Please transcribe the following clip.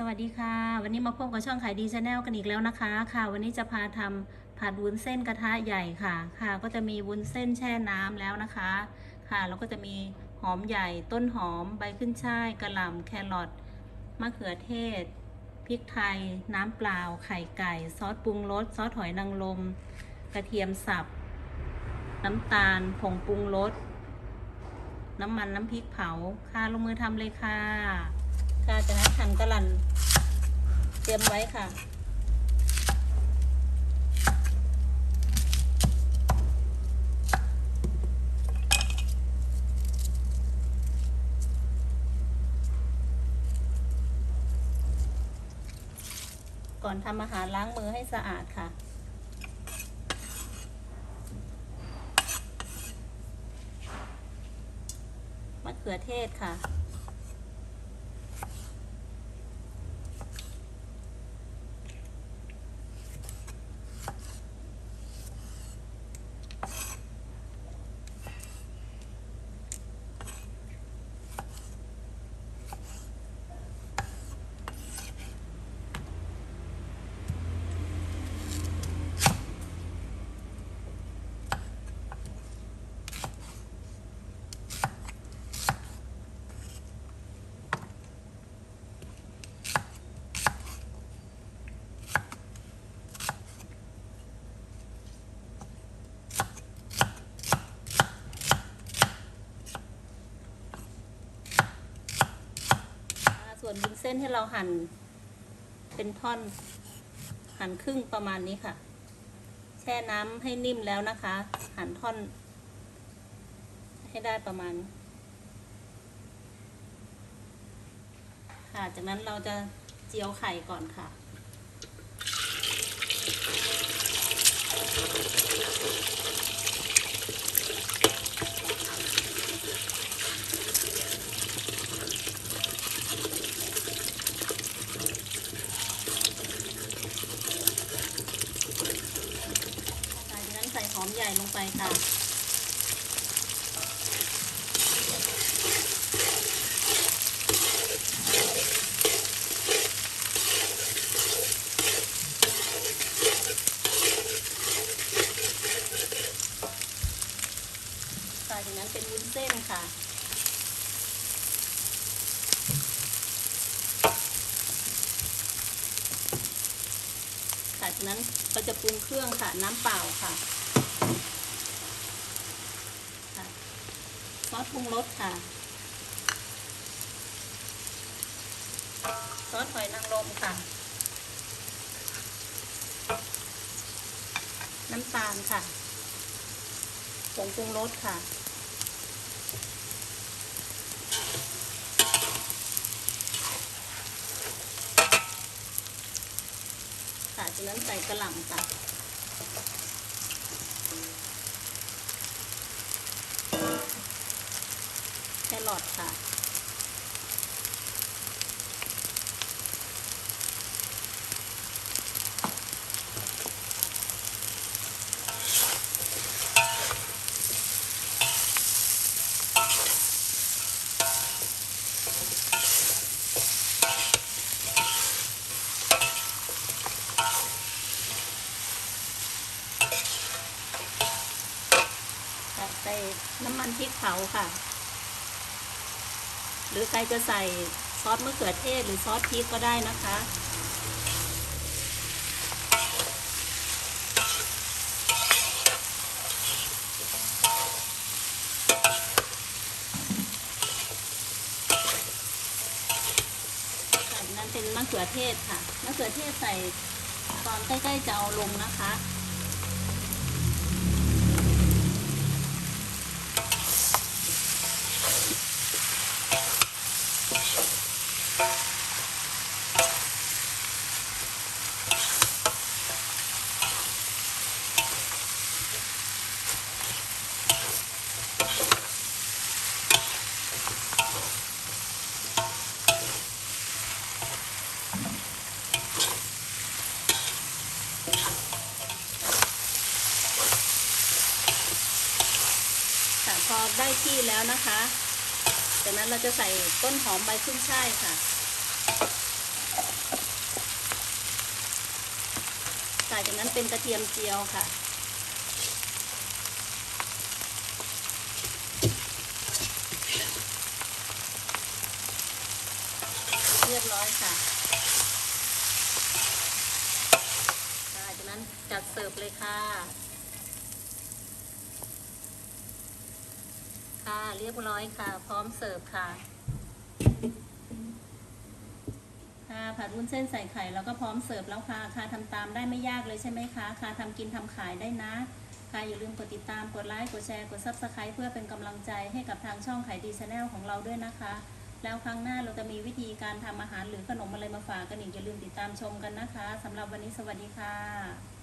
สวัสดีค่ะ วันนี้มาพบกับช่องขายดีชาแนลกันอีกแล้วนะคะ ค่ะ วันนี้จะพาทำผัดวุ้นเส้นกระทะใหญ่ค่ะ ค่ะ ก็จะมีวุ้นเส้นแช่น้ำแล้วนะคะ ค่ะ แล้วก็จะมีหอมใหญ่ ต้นหอม ใบขึ้นช่าย กระหล่ำแครอท มะเขือเทศ พริกไทย น้ำเปล่า ไข่ไก่ ซอสปรุงรส ซอสหอยนางรม กระเทียมสับ น้ำตาล ผงปรุงรส น้ำมัน น้ำพริกเผา ค่ะ ลงมือทำเลยค่ะ ค่ะจากนั้นหั่นกระหล่ำเตรียมไว้ค่ะ ก่อนทำอาหารล้างมือให้สะอาดค่ะมะเขือเทศค่ะ ส่วนวุ้นเส้นที่เราหั่นเป็นท่อน หั่นครึ่งประมาณนี้ค่ะ แช่น้ำให้นิ่มแล้วนะคะ หั่นท่อน ให้ได้ประมาณ ค่ะ จากนั้นเราจะเจียวไข่ก่อนค่ะ จากนั้นใส่หอมใหญ่ล งไปค่ะค่ะจากนั้นเป็นวุ้นเส้นค่ะค่ะจากนั้นเราจะปรุงเครื่องค่ะ น้ำเปล่าค่ะค่ะ อสปรุงรสค่ะ ซอสหอยนางรมค่ะ น้ำตาลค่ะผงปรุงรสค่ะ ค่ะจากนั้นใส่กระหล่ำค่ะ อทค่ะใส่น้ำมันพริกเผาค่ะ หรือใครจะใส่ซอสมะเขือเทศหรือซอสพริกก็ได้นะคะ จากนั้นเป็นมะเขือเทศค่ะ มะเขือเทศใส่ตอนใกล้ๆจะเอาลงนะคะ พอได้ที่แล้วนะคะ จากนั้นเราจะใส่ต้นหอมใบขึ้นช่ายค่ะ ใส่จากนั้นเป็นกระเทียมเจียวค่ะ เรียบร้อยค่ะจากนั้นจัดเสิร์ฟเลยค่ะ ค่ะ เรียบร้อยค่ะ พร้อมเสิร์ฟค่ะค่ะผัดวุ้นเส้นใส่ไข่แล้วก็พร้อมเสิร์ฟแล้วค่ะค่ะทำตามได้ไม่ยากเลยใช่ไหมคะค่ะทำกินทำขายได้นะค่ะอย่าลืมกดติดตามกดไลค์กดแชร์กด Subscribe เพื่อเป็นกำลังใจให้กับทางช่องขายดีชาแนลของเราด้วยนะคะ แล้วครั้งหน้าเราจะมีวิธีการทำอาหารหรือขนมอะไรมาฝากกันอีกอย่าลืมติดตามชมกันนะคะสำหรับวันนี้สวัสดีค่ะ